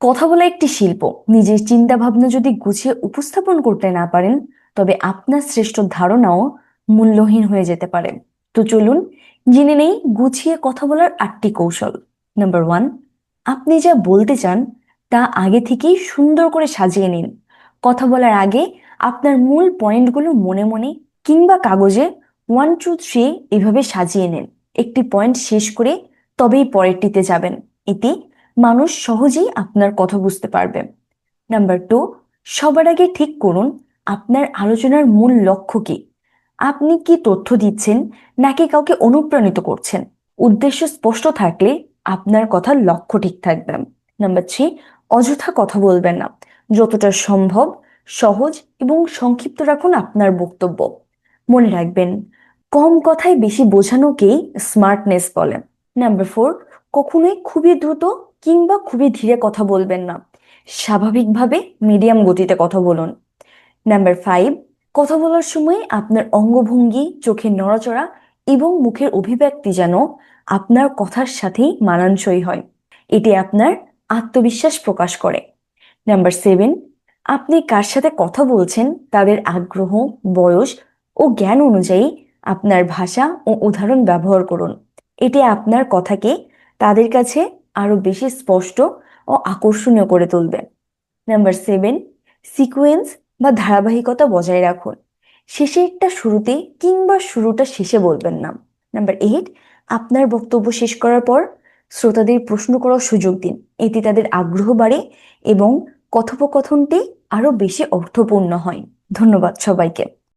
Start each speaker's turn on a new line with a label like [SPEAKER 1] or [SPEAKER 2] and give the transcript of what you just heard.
[SPEAKER 1] কথা বলা একটি শিল্প। নিজের চিন্তা ভাবনা যদি গুছিয়ে উপস্থাপন করতে না পারেন, তবে আপনার শ্রেষ্ঠ ধারণাও মূল্যহীন হয়ে যেতে পারে। তো চলুন, জেনে নেই গুছিয়ে কথা বলার আটটি কৌশল। নাম্বার ওয়ান আপনি যা বলতে চান, তা আগে থেকেই সুন্দর করে সাজিয়ে নিন। কথা বলার আগে আপনার মূল পয়েন্টগুলো মনে মনে কিংবা কাগজে ওয়ান টু থ্রি এভাবে সাজিয়ে নিন। একটি পয়েন্ট শেষ করে তবেই পরেরটিতে যাবেন। এতে মানুষ সহজেই আপনার কথা বুঝতে পারবে। নাম্বার টু সবার আগে ঠিক করুন, আপনার আলোচনার মূল লক্ষ্য কি? আপনি কি তথ্য দিচ্ছেন, নাকি কাউকে অনুপ্রাণিত করছেন? উদ্দেশ্য স্পষ্ট থাকলে আপনার কথার লক্ষ্য ঠিক থাকবে। নাম্বার থ্রি অযথা কথা বলবেন না। যতটা সম্ভব সহজ এবং সংক্ষিপ্ত রাখুন আপনার বক্তব্য। মনে রাখবেন, কম কথায় বেশি বোঝানোকেই স্মার্টনেস বলে। নাম্বার ফোর কখনোই খুবই দ্রুত কিংবা খুবই ধীরে কথা বলবেন না। স্বাভাবিকভাবে মিডিয়াম গতিতে কথা বলুন। নাম্বার ফাইভ কথা বলার সময় আপনার অঙ্গভঙ্গি, চোখের নড়াচড়া এবং মুখের অভিব্যক্তি যেন আপনার কথার সাথেই মানানসই হয়। এটি আপনার আত্মবিশ্বাস প্রকাশ করে। নাম্বার সেভেন আপনি কার সাথে কথা বলছেন, তাদের আগ্রহ, বয়স ও জ্ঞান অনুযায়ী আপনার ভাষা ও উদাহরণ ব্যবহার করুন। এটি আপনার কথাকে তাদের কাছে আরও বেশি স্পষ্ট ও আকর্ষণীয় করে তুলবে। নাম্বার সেভেন সিকোয়েন্স বা ধারাবাহিকতা বজায় রাখুন। শেষে একটা শুরুতে কিংবা শুরুটা শেষে বলবেন না। নাম্বার এইট আপনার বক্তব্য শেষ করার পর শ্রোতাদের প্রশ্ন করার সুযোগ দিন। এতে তাদের আগ্রহ বাড়ে এবং কথোপকথনটি আরও বেশি অর্থপূর্ণ হয়। ধন্যবাদ সবাইকে।